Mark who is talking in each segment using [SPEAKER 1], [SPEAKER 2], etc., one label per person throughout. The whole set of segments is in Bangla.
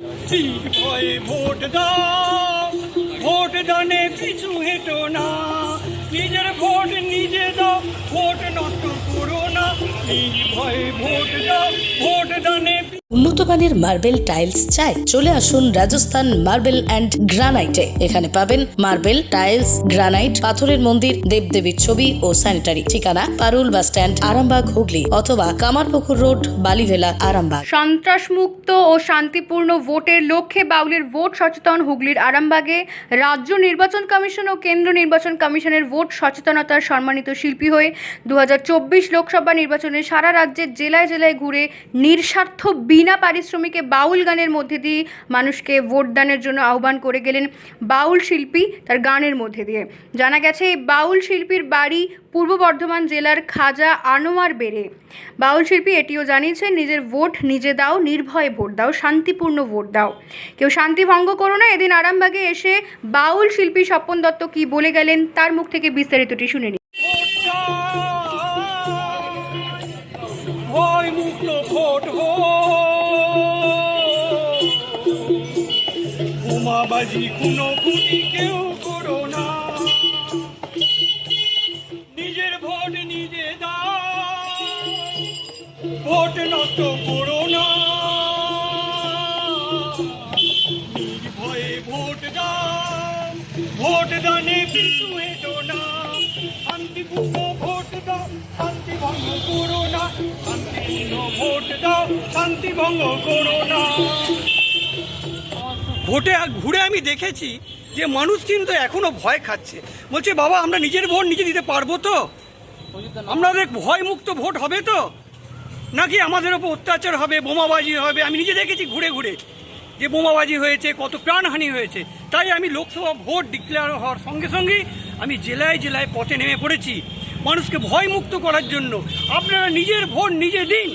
[SPEAKER 1] ভয়ে ভোট দাও, ভোট দানে পিছু হেঁটো না। নিজের ভোট নিজে দাও, ভোট নষ্ট করো না। ভয়ে ভোট দাও, ভোট দানে
[SPEAKER 2] উন্নত মানের মার্বেল টাইলস চাই চলে আসুন রাজস্থান মার্বেল অ্যান্ড গ্রানাইটে। এখানে পাবেন মার্বেল টাইলস, গ্রানাইট, পাথরের মন্দির, দেবদেবীর ছবি ও স্যানিটারি। ঠিকানা পারুল বাস স্ট্যান্ড, আরামবাগ, হুগলি, অথবা কামারপুকুর রোড, বালিভেলা, আরামবাগ।
[SPEAKER 3] সন্ত্রাসমুক্ত ও শান্তিপূর্ণ ভোটের লক্ষ্যে বাউলের ভোট সচেতন হুগলির আরামবাগে রাজ্য নির্বাচন কমিশন ও কেন্দ্র নির্বাচন কমিশনের ভোট সচেতনতার সম্মানিত শিল্পী হয়ে দু হাজার চব্বিশ লোকসভা নির্বাচনে সারা রাজ্যের জেলায় জেলায় ঘুরে নিঃস্বার্থ বিনা পারিশ্রমিকে বাউল গানের মধ্যে দিয়ে মানুষকে ভোটদানের জন্য আহ্বান করে গেলেন বাউল শিল্পী তার গানের মধ্যে দিয়ে। জানা গেছে, এই বাউল শিল্পীর বাড়ি পূর্ব বর্ধমান জেলার খাজা আনোয়ার বেড়ে। বাউল শিল্পী এটিও জানিয়েছেন, নিজের ভোট নিজে দাও, নির্ভয়ে ভোট দাও, শান্তিপূর্ণ ভোট দাও। কেউ শান্তি ভঙ্গ করো না, এদিন আরামবাগে এসে বাউল শিল্পী স্বপন দত্ত কি বলে গেলেন, তার মুখ থেকে বিস্তারিতটি শুনে নিন।
[SPEAKER 1] বোমাবাজি কোনো খুনি কেউ করো না। নিজের ভোট নিজে দাও, ভোট নষ্ট করো না। নির্ভয়ে ভোট দাও, ভোট দানে পিছু হেঁটো না। শান্তিপূর্ণ ভোট দাও, শান্তি ভঙ্গ করো না। শান্তিপূর্ণ ভোট দাও, শান্তি ভঙ্গ করো না। ভোটে ঘুরে আমি দেখেছি যে মানুষ কিন্তু এখনও ভয় খাচ্ছে। বলছে, বাবা, আমরা নিজের ভোট নিজে দিতে পারব তো? আমাদের ভয় মুক্ত ভোট হবে তো? নাকি আমাদের ওপর অত্যাচার হবে, বোমাবাজি হবে? আমি নিজে দেখেছি ঘুরে ঘুরে যে বোমাবাজি হয়েছে, কত প্রাণহানি হয়েছে। তাই আমি লোকসভা ভোট ডিক্লেয়ার হওয়ার সঙ্গে সঙ্গেই আমি জেলায় জেলায় পথে নেমে পড়েছি। মানুষকে ভয় মুক্ত করার জন্য আপনারা নিজের ভোট নিজে দিন।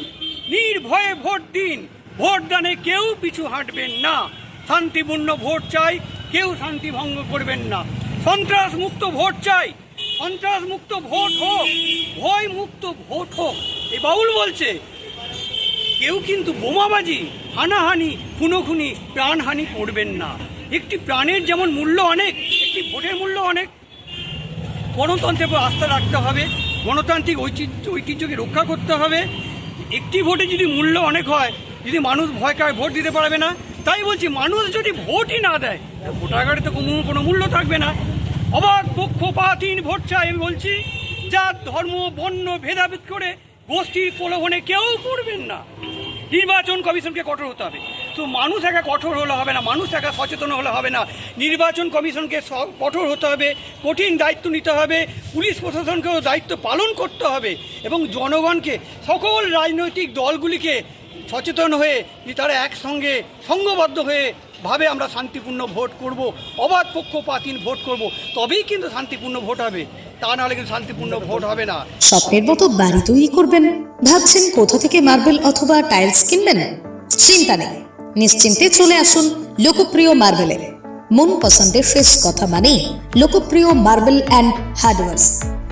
[SPEAKER 1] নির্ভয়ে ভোট দিন। ভোট দানে কেউ পিছু হাঁটবেন না। শান্তিপূর্ণ ভোট চাই, কেউ শান্তি ভঙ্গ করবেন না। সন্ত্রাস মুক্ত ভোট চাই সন্ত্রাস মুক্ত ভোট হোক ভয় মুক্ত ভোট হোক। এই বাউল বলছে, কেউ কিন্তু বোমাবাজি, হানাহানি, খুনোখুনি, প্রাণহানি করবেন না। একটি প্রাণের যেমন মূল্য অনেক, একটি ভোটের মূল্য অনেক। গণতন্ত্রের উপর আস্থা রাখতে হবে, গণতান্ত্রিক ঐতিহ্য, ঐতিহ্যকে রক্ষা করতে হবে। একটি ভোটে যদি মূল্য অনেক হয়, যদি মানুষ ভয় খায়, ভোট দিতে পারবে না। তাই বলছি, মানুষ যদি ভোটই না দেয় ভোটাগারে তো কোনো কোনো মূল্য থাকবে না। অবাধ, পক্ষপাতহীন ভোট চাই আমি বলছি। জাত, ধর্ম, বর্ণ, ভেদাভেদ করে গোষ্ঠীর প্রলোভনে কেউ করবেন না। নির্বাচন কমিশনকে কঠোর হতে হবে। তো মানুষ একা কঠোর হলে হবে না, মানুষ একা সচেতন হলে হবে না। নির্বাচন কমিশনকে কঠোর হতে হবে, কঠিন দায়িত্ব নিতে হবে, পুলিশ প্রশাসনকেও দায়িত্ব পালন করতে হবে এবং জনগণকে, সকল রাজনৈতিক দলগুলিকে সচেতন হয়ে তারা একসঙ্গে সংঘবদ্ধ হয়ে ভাবে আমরা শান্তিপূর্ণ ভোট করব, অবাধ পক্ষপাতহীন ভোট করব, তবেই কিন্তু শান্তিপূর্ণ ভোট হবে। তা নাহলে কিন্তু শান্তিপূর্ণ ভোট হবে না।
[SPEAKER 2] স্বপ্নের মতো বাড়ি তৈরি করবেন, ভাবছেন কোথা থেকে মার্বেল অথবা টাইলস কিনবেন? চিন্তা নেই, নিশ্চিন্তে চলে আসুন লোকপ্রিয় মার্বেলের। মন পছন্দের শেষ কথা মানেই লোকপ্রিয় মার্বেল অ্যান্ড হার্ডওয়ার্স।